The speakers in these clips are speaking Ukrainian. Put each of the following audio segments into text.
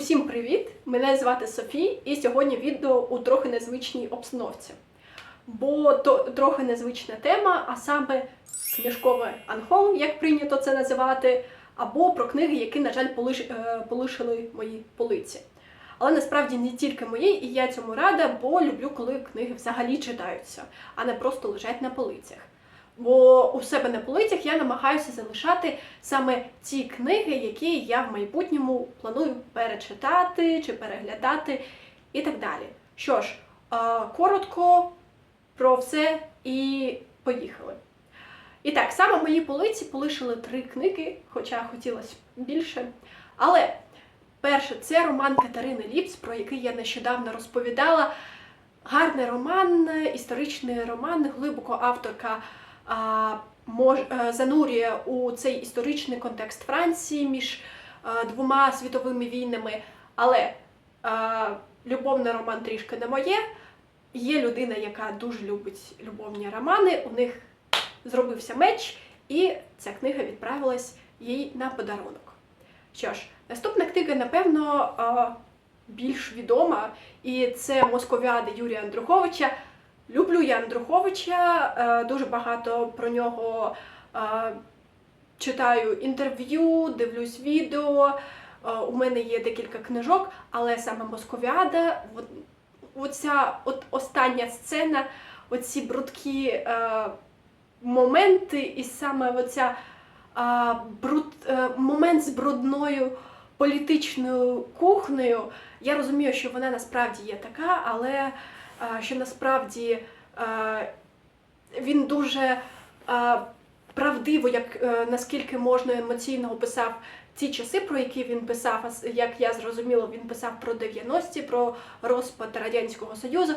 Усім привіт! Мене звати Софі, і сьогодні відео у трохи незвичній обстановці. Бо то трохи незвична тема, а саме книжковий анхол, як прийнято це називати, або про книги, які, на жаль, е, полишили мої полиці. Але насправді не тільки мої, і я цьому рада, бо люблю, коли книги взагалі читаються, а не просто лежать на полицях. Бо у себе на полицях я намагаюся залишати саме ті книги, які я в майбутньому планую перечитати чи переглядати і так далі. Що ж, е, коротко про все і поїхали. І так, саме мої полиці полишили три книги, хоча хотілося більше. Але перше, це роман Катерини Ліпс, про який я нещодавно розповідала. Гарний роман, історичний роман, глибоко авторка занурює у цей історичний контекст Франції між е, двома світовими війнами. Але е, любовний роман трішки не моє. Є людина, яка дуже любить любовні романи. У них зробився меч, і ця книга відправилась їй на подарунок. Що ж, наступна книга, напевно, е, більш відома, і це Московіади Юрія Андруховича. Люблю я Андруховича, е, дуже багато про нього е, читаю інтерв'ю, дивлюсь відео. Е, У мене є декілька книжок, але саме Московіада, от, оця от остання сцена, оці брудкі моменти, і саме оця бруд, момент з брудною політичною кухнею. Я розумію, що вона насправді є така, але що насправді він дуже правдиво, як е, наскільки можна емоційно описав ті часи, про які він писав, як я зрозуміла, він писав про 90-ті, про розпад Радянського Союзу.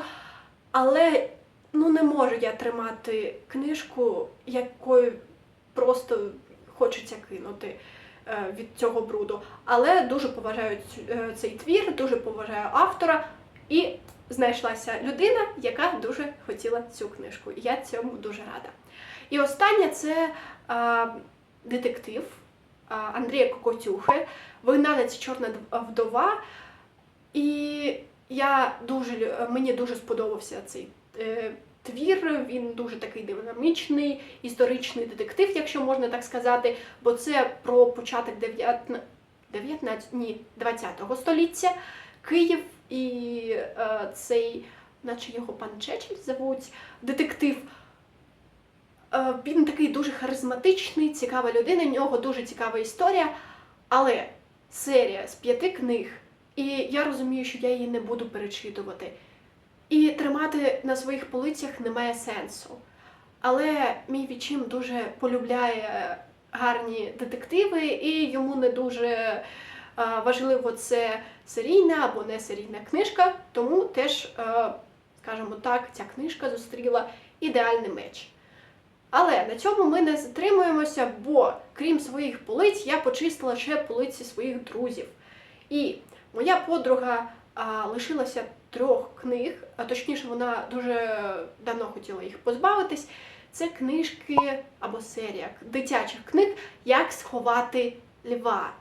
Але ну не можу я тримати книжку, якою просто хочеться кинути е, від цього бруду. Але дуже поважаю е, цей твір, дуже поважаю автора. І знайшлася людина, яка дуже хотіла цю книжку. І я цьому дуже рада. І останнє це е, детектив е, Андрія Кокотюхи, Вигнанець Чорна вдова. І я дуже мені дуже сподобався цей е, твір. Він дуже такий динамічний, історичний детектив, якщо можна так сказати, бо це про початок 19, 19 ні, 20 століття. Київ і е, цей, наче його пан Чечель звуть, детектив. Е, він такий дуже харизматичний, цікава людина, в нього дуже цікава історія. Але серія з п'яти книг, і я розумію, що я її не буду перечитувати. І тримати на своїх полицях немає сенсу. Але мій відчим дуже полюбляє гарні детективи, і йому не дуже важливо це серійна або не серійна книжка, тому теж, е, скажімо так, ця книжка зустріла ідеальний меч. Але на цьому ми не затримуємося, бо крім своїх полиць, я почистила ще полиці своїх друзів. І моя подруга а, лишилася трьох книг, а точніше, вона дуже давно хотіла їх позбавитись. Це книжки або серія дитячих книг Як сховати льва.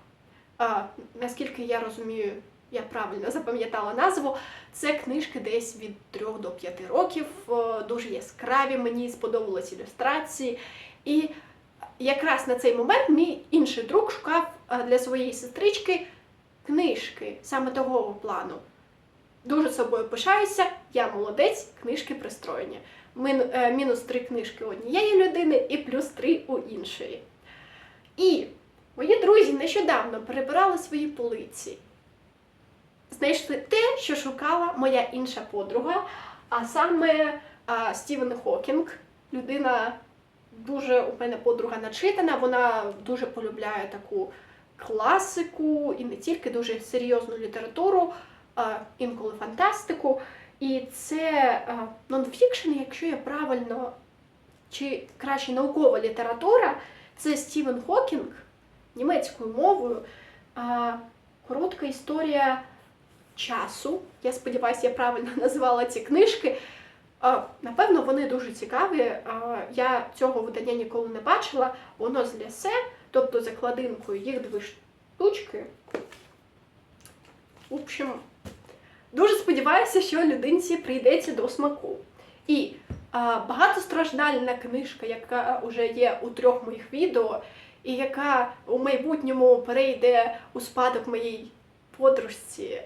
Наскільки я розумію, я правильно запам'ятала назву. Це книжки десь від 3 до 5 років, е, дуже яскраві, мені сподобались ілюстрації. І якраз на цей момент мій інший друг шукав е, для своєї сестрички книжки саме того плану. Дуже собою пишаюся, я молодець, книжки пристроєні. Е, мінус три книжки у однієї людини і плюс три у іншої. І мої друзі нещодавно перебирали свої полиці. Знайшли те, що шукала моя інша подруга, а саме а, Стівен Хокінг. Людина дуже у мене подруга начитана, вона дуже полюбляє таку класику і не тільки дуже серйозну літературу, а, інколи фантастику. І це нонфікшн, якщо я правильно, чи краще наукова література, це Стівен Хокінг німецькою мовою. Коротка історія часу. Я сподіваюся, я правильно назвала ці книжки. Напевно, вони дуже цікаві. Я цього видання ніколи не бачила. Воно з лясе, тобто закладинкою їх дві штучки. В общем, дуже сподіваюся, що людинці прийдеться до смаку. І багатостраждальна книжка, яка вже є у трьох моїх відео, і яка у майбутньому перейде у спадок моїй подружці,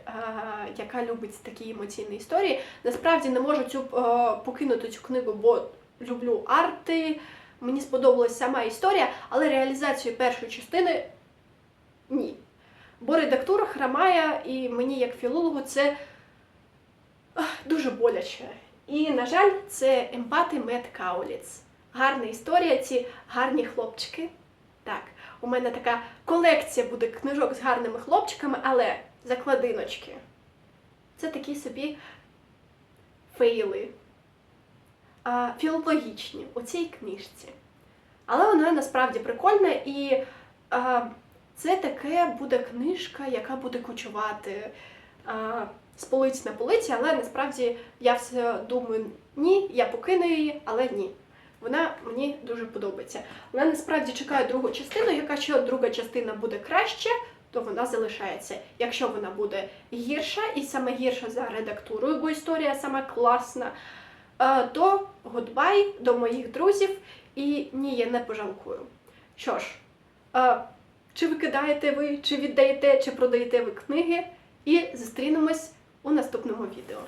яка любить такі емоційні історії. Насправді не можу цю покинути цю книгу, бо люблю арти. Мені сподобалась сама історія, але реалізацію першої частини ні. Бо редактура хромає, і мені, як філологу, це дуже боляче. І, на жаль, це емпати Мет Кауліц. Гарна історія, ці гарні хлопчики. Так, у мене така колекція буде книжок з гарними хлопчиками, але закладиночки. Це такі собі фейли. А, філологічні у цій книжці. Але вона насправді прикольна і а, це таке буде книжка, яка буде кочувати а, з полиць на полиці, але насправді я все думаю, ні, я покину її, але ні. Вона мені дуже подобається. Вона насправді чекає другу частину. Якщо друга частина буде краще, то вона залишається. Якщо вона буде гірша, і саме гірша за редактурою, бо історія сама класна, е, то гудбай до моїх друзів і ні, я не пожалкую. Що ж, е, чи викидаєте ви, чи віддаєте, чи продаєте ви книги, і зустрінемось у наступному відео.